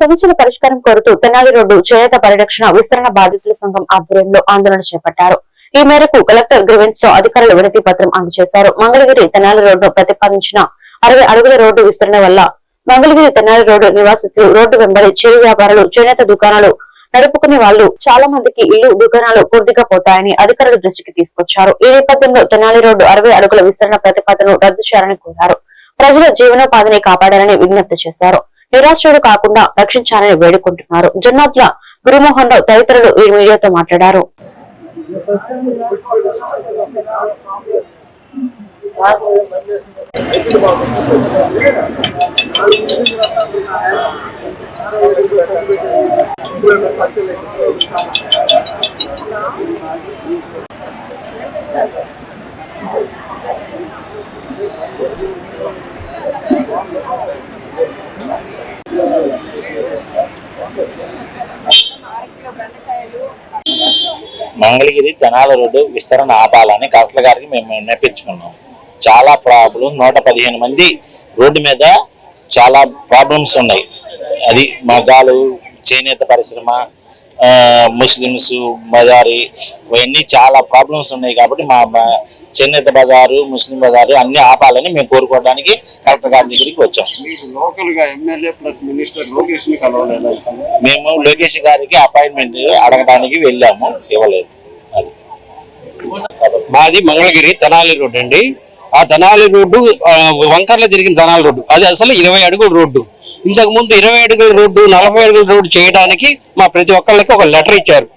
సమస్యల పరిష్కారం కోరుతూ తెనాలి రోడ్డు చేనేత పరిరక్షణ విస్తరణ బాధితుల సంఘం ఆధ్వర్యంలో ఆందోళన చేపట్టారు. ఈ మేరకు కలెక్టర్ గ్రివెన్స్లో అధికారులు వినతి పత్రం అందజేశారు. మంగళగిరి తెనాలి రోడ్డు ప్రతిపాదించిన అరవై అడుగుల రోడ్డు విస్తరణ వల్ల మంగళగిరి తెనాలి రోడ్డు నివాసితులు రోడ్డు వెంబడి చిరు వ్యాపారులు చేనేత దుకాణాలు నడుపుకునే వాళ్ళు చాలా మందికి ఇల్లు దుకాణాలు పూర్తిగా పోతాయని అధికారుల దృష్టికి తీసుకొచ్చారు. ఈ నేపథ్యంలో తెనాలి రోడ్డు అరవై అడుగుల విస్తరణ ప్రతిపాదనను రద్దు చేయాలని కోరారు. ప్రజల జీవనోపాధిని కాపాడాలని విజ్ఞప్తి చేశారు. నిరాశ్రుడు కాకుండా రక్షించాలని వేడుకుంటున్నారు. జన్నాద్ల గురుమోహన్ రావు తదితరులు ఈ మీడియాతో మాట్లాడారు. మంగళగిరి తెనాల రోడ్డు విస్తరణ ఆపాలని కలెక్టర్ గారికి మేము నేర్పించుకున్నాం చాలా ప్రాబ్లం నూట పదిహేను మంది రోడ్డు మీద చాలా ప్రాబ్లమ్స్ ఉన్నాయి. అది మగాలు చేనేత పరిశ్రమ ముస్లిమ్స్ బజారి ఇవన్నీ చాలా ప్రాబ్లమ్స్ ఉన్నాయి కాబట్టి మా చేనేత బజారు ముస్లిం బజారు అన్ని ఆపాలని మేము కోరుకోవడానికి కలెక్టర్ గారి దగ్గరికి వచ్చాం. మేము లోకేష్ గారికి అపాయింట్మెంట్ అడగడానికి వెళ్ళాము ఇవ్వలేదు. అది. మాది మంగళగిరి తెనాలి రోడ్డు అండి. ఆ తెనాలి రోడ్డు వంకర్లో జరిగిన తెనాలి రోడ్డు. అది అసలు ఇరవై అడుగుల రోడ్డు. ఇంతకు ముందు ఇరవై అడుగుల రోడ్డు నలభై అడుగుల రోడ్డు చేయడానికి మా ప్రతి ఒక్కళ్ళకి ఒక లెటర్ ఇచ్చారు.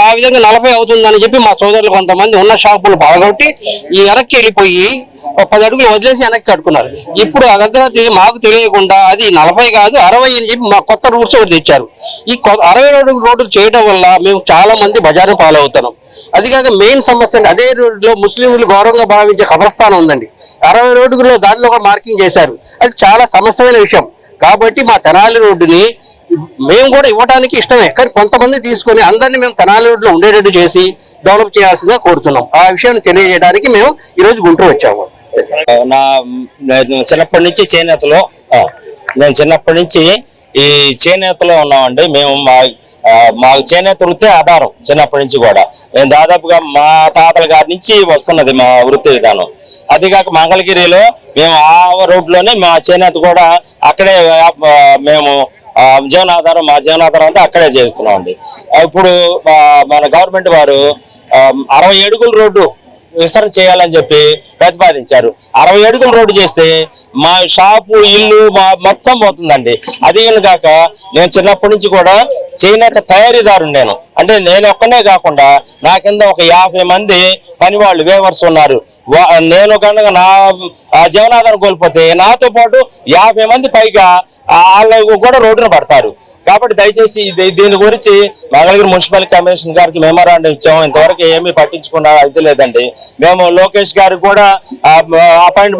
ఆ విధంగా నలభై అవుతుందని చెప్పి మా సోదరులు కొంతమంది ఉన్న షాపులు పడగొట్టి ఈ వెనక్కి వెళ్ళిపోయి పది అడుగులు వదిలేసి వెనక్కి కట్టుకున్నారు. ఇప్పుడు అర్ధరాత్రి మాకు తెలియకుండా అది నలభై కాదు అరవై అని చెప్పి మా కొత్త రూల్స్ ఒకటి తెచ్చారు. ఈ అరవై రోడ్డు రోడ్డు చేయడం వల్ల మేము చాలా మంది బజారు పాలవుతున్నాం. అది కాక మెయిన్ సమస్య అండి అదే రోడ్లో ముస్లింలు గౌరవంగా భావించే కబ్రస్థానం ఉందండి. అరవై రోడ్డులో దానిలో ఒక మార్కింగ్ చేశారు. అది చాలా సమస్యమైన విషయం. కాబట్టి మా తెనాలి రోడ్డుని మేము కూడా ఇవ్వడానికి ఇష్టమే. కానీ కొంతమంది తీసుకొని అందరినీ మేము తెనాలి రోడ్లో ఉండేటట్టు చేసి డెవలప్ చేయాల్సిందిగా కోరుతున్నాం. ఆ విషయాన్ని తెలియజేయడానికి మేము ఈరోజు గుంటూరు వచ్చాము. నా చిన్నప్పటి నుంచి చేనేతలో నేను చిన్నప్పటి నుంచి ఈ చేనేతలో ఉన్నామండి. మేము మా మాకు మా చేనేత వృత్తి ఆధారం చిన్నప్పటి నుంచి కూడా. మేము దాదాపుగా మా తాతల గారి నుంచి వస్తున్నది మా వృత్తి విధానం. అది కాక మంగళగిరిలో మేము ఆ రోడ్లోనే మా చేనేత కూడా అక్కడే మేము జీవనాధారం మా జీవనాధారం అంతా అక్కడే చేస్తున్నాం అండి ఇప్పుడు మన గవర్నమెంట్ వారు అరవై ఏడుగుల రోడ్డు విస్తరణ చేయాలని చెప్పి ప్రతిపాదించారు. అరవై అడుగుల రోడ్డు చేస్తే మా షాపు ఇల్లు మా మొత్తం పోతుందండి. అది కాక నేను చిన్నప్పటి నుంచి కూడా చేనేత తయారీదారు నేను అంటే నేను ఒక్కనే కాకుండా నా కింద ఒక యాభై మంది పని వాళ్ళు వేవర్స్ ఉన్నారు. వా- నేను కనుక నా జీవనాధారం కోల్పోతే నాతో పాటు యాభై మంది పైగా వాళ్ళు కూడా రోడ్డున పడతారు. కాబట్టి దయచేసి దీని గురించి మంగళగిరి మున్సిపల్ కమిషన్ గారికి మెమోరాండం ఇచ్చాము. ఇంతవరకు ఏమీ పట్టించుకున్న ఇది లేదండి. మేము లోకేష్ గారికి కూడా అపాయింట్మెంట్